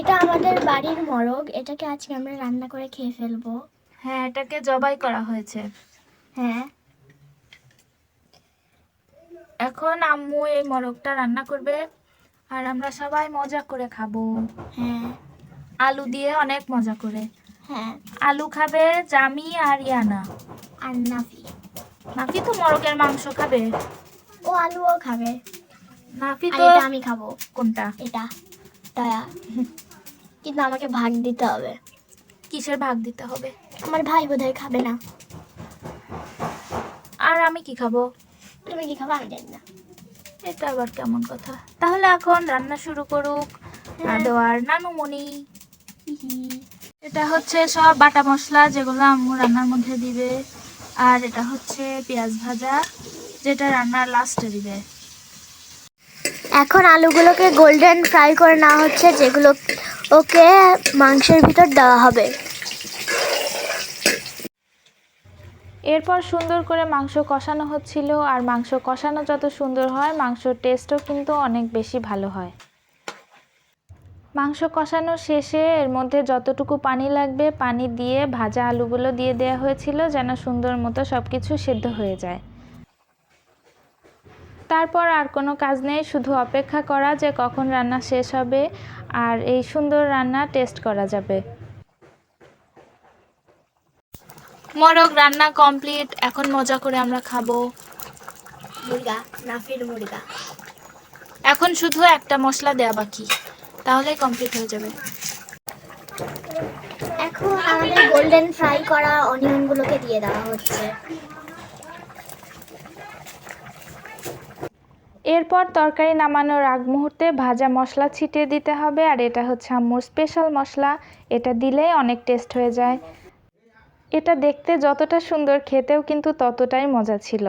এটা আমাদের বাড়ির মরগ। এটাকে আজকে আমরা রান্না করে খেয়ে ফেলব। হ্যাঁ এটাকে জবাই করা হয়েছে। হ্যাঁ। এখন আম্মু এই মোরগটা রান্না করবে আর আমরা সবাই মজা করে খাব। হ্যাঁ। আলু দিয়ে অনেক মজা করে। হ্যাঁ। আলু খাবে জামি আর ইয়ানা। আর নাফি। নাফি তো মরগের মাংস খাবে। ও আলুও খাবে। নাফি তো আমি খাব। কোনটা? এটা। দয়া। কিন্তু আমাকে ভাগ দিতে হবে। কিসের ভাগ দিতে হবে? আমার ভাই বোধহয় খাবে না। আর আমি কি খাব? তুমি কি খাবে আমি জানি না। এটা আবার কেমন কথা? তাহলে এখন রান্না শুরু করুক। দাদু আর নানুমণি। এটা হচ্ছে সব বাটা মশলা যেগুলো আম্মু রান্নার মধ্যে দিবে। আর এটা হচ্ছে পেঁয়াজ ভাজা যেটা রান্নার লাস্টে দিবে। এখন আলুগুলোকে গোল্ডেন ফ্রাই করে নেওয়া হচ্ছে যেগুলো ওকে মাংসের ভিতর দেওয়া হবে। এরপর সুন্দর করে মাংস কষানো হচ্ছিল, আর মাংস কষানো যত সুন্দর হয় মাংসর টেস্টও কিন্তু অনেক বেশি ভালো হয়। মাংস কষানো শেষে এর মধ্যে যতটুকু পানি লাগবে, পানি দিয়ে ভাজা আলুগুলো দিয়ে দেওয়া হয়েছিল, যেন সুন্দর মতো সব কিছু সেদ্ধ হয়ে যায়। তারপর আর কোনো কাজ নেই শুধু অপেক্ষা করা যে কখন রান্না শেষ হবে আর এই সুন্দর রান্না টেস্ট করা যাবে। মোরগ রান্না কমপ্লিট এখন মজা করে আমরা খাব। মুরগা নাফির মুরগা। এখন শুধু একটা মশলা দেয়া বাকি তাহলেই কমপ্লিট হয়ে যাবে। এখন আমাদের গোল্ডেন ফ্রাই করা অনিয়নগুলোকে দিয়ে দেওয়া হচ্ছে। এরপর তরকারি নামানোর আগ মুহূর্তে ভাজা মশলা ছিটিয়ে দিতে হবে, আর এটা হচ্ছে আম্মুর স্পেশাল মশলা। এটা দিলেই অনেক টেস্ট হয়ে যায়। এটা দেখতে যতটা সুন্দর, খেতেও কিন্তু ততটাই মজা ছিল।